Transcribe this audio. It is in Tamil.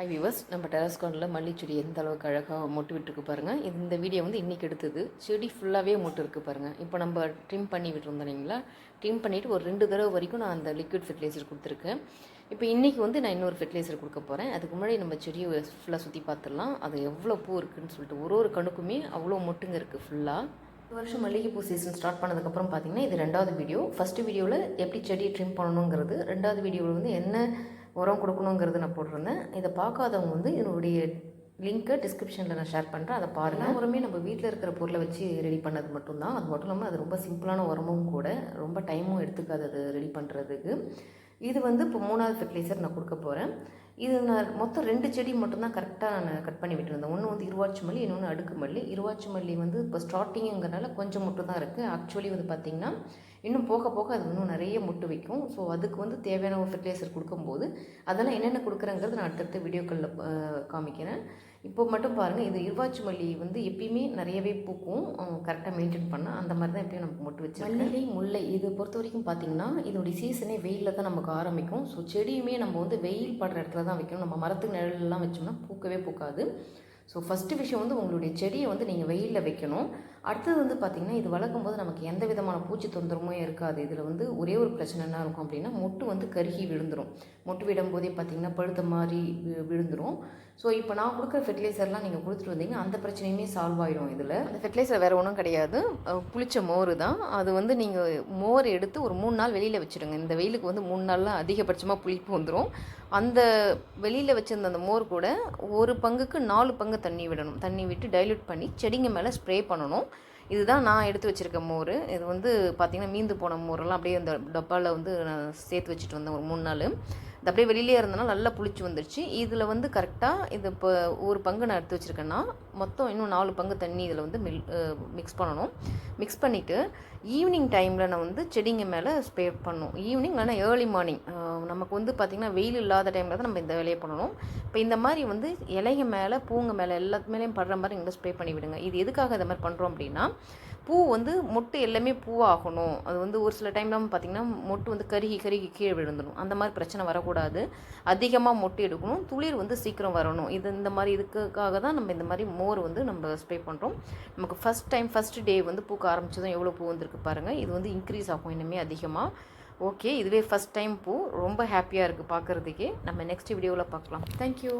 ஹை விவர்ஸ் நம்ம டெரஸ் கார்டனில் மல்லிச்செடி எந்த அளவுக்கு அழகாக மொட்டு விட்டுருக்கு பாருங்கள் இந்த வீடியோ வந்து இன்றைக்கி எடுத்தது. செடி ஃபுல்லாகவே மொட்டு இருக்குது பாருங்கள் இப்போ நம்ம ட்ரிம் பண்ணி விட்டுருந்தோம் இல்லைங்களா? ட்ரிம் பண்ணிவிட்டு ஒரு ரெண்டு தடவை வரைக்கும் நான் அந்த லிக்விட் ஃபெர்டிலைசர் கொடுத்துருக்கேன். இப்போ இன்றைக்கி வந்து நான் இன்னொரு ஃபெர்டிலைசர் கொடுக்க போகிறேன் அதுக்கு முன்னாடி நம்ம செடியை ஃபுல்லாக சுற்றி பார்த்துடலாம். அது எவ்வளோ பூ இருக்குதுன்னு சொல்லிட்டு ஒரு ஒரு கணுக்குமே அவ்வளோ மொட்டுங்க இருக்குது ஃபுல்லாக இந்த வருஷம் மல்லிகைப்பூ சீசன் ஸ்டார்ட் பண்ணதுக்கப்புறம் பார்த்தீங்கன்னா இது ரெண்டாவது வீடியோ ஃபஸ்ட்டு வீடியோவில் எப்படி செடியை ட்ரிம் பண்ணணுங்கிறது ரெண்டாவது வீடியோவில் வந்து என்ன உரம் கொடுக்கணுங்கிறது நான் போட்டிருந்தேன். இதை பார்க்காதவங்க வந்து என்னுடைய லிங்க்கை டிஸ்கிரிப்ஷனில் நான் ஷேர் பண்ணுறேன் அதை பாருங்கள் உரமே நம்ம வீட்டில் இருக்கிற பொருளை வச்சு ரெடி பண்ணது மட்டும்தான். அது மட்டும் இல்லாமல் அது ரொம்ப சிம்பிளான உரமும் கூட. ரொம்ப டைமும் எடுத்துக்காது அது ரெடி பண்ணுறதுக்கு இது வந்து இப்போ மூணாவது ஃபெர்டிலைசர் நான் கொடுக்க போகிறேன் இது நான் மொத்தம் ரெண்டு செடி மட்டும்தான் கரெக்டாக நான் கட் பண்ணி விட்டுருந்தேன். ஒன்று வந்து இருவாச்சி மல்லி இன்னொன்று அடுக்கு மல்லி. இருவாச்சி மல்லி வந்து இப்போ ஸ்டார்டிங்குங்கிறனால கொஞ்சம் மட்டும் தான் இருக்குது ஆக்சுவலி வந்து பார்த்திங்கன்னா இன்னும் போக போக அது இன்னும் நிறைய முட்டு வைக்கும். ஸோ அதுக்கு வந்து தேவையான ஒரு ஃபெர்டிலைசர் கொடுக்கும்போது அதெல்லாம் என்னென்ன கொடுக்குறங்கிறது நான் அடுத்தடுத்த வீடியோக்களில் காமிக்கிறேன். இப்போ மட்டும் பாருங்கள் இது இருவாச்சி மல்லி வந்து எப்பயுமே நிறையவே பூக்கும். கரெக்டாக மெயின்டைன் பண்ணால் அந்த மாதிரி தான் எப்பயும் நமக்கு மொட்டு வச்சு மல்லிகை முல்லை இது பொறுத்த வரைக்கும் பார்த்திங்கன்னா இதோடைய சீசனே வெயிலில் தான் நமக்கு ஆரம்பிக்கும். ஸோ செடியுமே நம்ம வந்து வெயில் படுற இடத்துல தான் வைக்கணும். நம்ம மரத்துக்கு நிழல்லாம் வச்சோம்னா பூக்கவே பூக்காது. ஸோ ஃபஸ்ட்டு விஷயம் வந்து உங்களுடைய செடியை வந்து நீங்கள் வெயிலில் வைக்கணும். அடுத்தது வந்து பார்த்திங்கன்னா இது வளர்க்கும் போது நமக்கு எந்த விதமான பூச்சி தொந்தரமும் இருக்காது. இதில் வந்து ஒரே ஒரு பிரச்சனை என்ன இருக்கும் அப்படின்னா மொட்டு வந்து கருகி விழுந்துடும் மொட்டு விடும் போதே பார்த்திங்கன்னா பழுத்த மாதிரி வி- விழுந்துடும் ஸோ இப்போ நான் கொடுக்குற ஃபெர்டிலைசர்லாம் நீங்கள் கொடுத்துட்டு வந்தீங்க அந்த பிரச்சனையுமே சால்வ் ஆகிடும் இதில். அந்த ஃபெர்டிலைசர் வேறு ஒன்றும் கிடையாது. புளிச்ச மோர் தான். அது வந்து நீங்கள் மோர் எடுத்து ஒரு மூணு நாள் வெளியில் வச்சுடுங்க இந்த வெயிலுக்கு வந்து மூணு நாள்லாம் அதிகபட்சமாக புளிப்பு வந்துடும் அந்த வெளியில் வச்சிருந்த அந்த மோர் கூட ஒரு பங்குக்கு நாலு பங்கு தண்ணி விடணும். தண்ணி விட்டு டைல்யூட் பண்ணி செடிங்க மேலே ஸ்ப்ரே பண்ணணும். இதுதான் நான் எடுத்து வச்சுருக்க மோர். இது வந்து பார்த்திங்கன்னா மீந்து போன மோரெல்லாம் அப்படியே அந்த டப்பாவில் வந்து நான் சேர்த்து வச்சுட்டு வந்தேன் ஒரு மூணு நாள். இது அப்படியே வெளியிலே இருந்தனால நல்லா புளிச்சு வந்துருச்சு. இதில் வந்து கரெக்டாக இது இப்போ ஒரு பங்கு நான் எடுத்து வச்சுருக்கேன்னா மொத்தம் இன்னும் நாலு பங்கு தண்ணி இதில் வந்து மில் மிக்ஸ் பண்ணணும். மிக்ஸ் பண்ணிவிட்டு ஈவினிங் டைமில் நான் வந்து செடிங்க மேலே ஸ்ப்ரே பண்ணணும். ஈவினிங் இல்லைன்னா ஏர்லி மார்னிங் நமக்கு வந்து பார்த்திங்கன்னா வெயில் இல்லாத டைமில் தான் நம்ம இந்த வேலையை பண்ணணும். இப்போ இந்த மாதிரி வந்து இலைங்க மேலே பூங்க மேலே எல்லாத்து மேலேயும் படுற மாதிரி இங்கே ஸ்ப்ரே பண்ணி விடுங்க. இது எதுக்காக இந்த மாதிரி பண்ணுறோம் அப்படின்னா பூ வந்து மொட்டு எல்லாமே பூவாகணும். அது வந்து ஒரு சில டைம்லாம் பார்த்திங்கன்னா மொட்டு வந்து கருகி கருகி கீழே விழுந்துடும் அந்த மாதிரி பிரச்சனை வரக்கூடாது. அதிகமாக மொட்டு எடுக்கணும். துளிர் வந்து சீக்கிரம் வரணும். இது இந்த மாதிரி இதுக்காக தான் நம்ம இந்த மாதிரி மோர் வந்து நம்ம ஸ்ப்ரே பண்ணுறோம் நமக்கு ஃபஸ்ட் டைம் ஃபஸ்ட் டே வந்து பூக்க ஆரம்பிச்சதும் எவ்வளோ பூ வந்திருக்கு பாருங்கள் இது வந்து இன்க்ரீஸ் ஆகும் இன்னுமே அதிகமாக ஓகே இதுவே ஃபஸ்ட் டைம் பூ. ரொம்ப ஹாப்பியாக இருக்குது பார்க்குறதுக்கே நம்ம நெக்ஸ்ட் வீடியோவில் பார்க்கலாம் தேங்க்யூ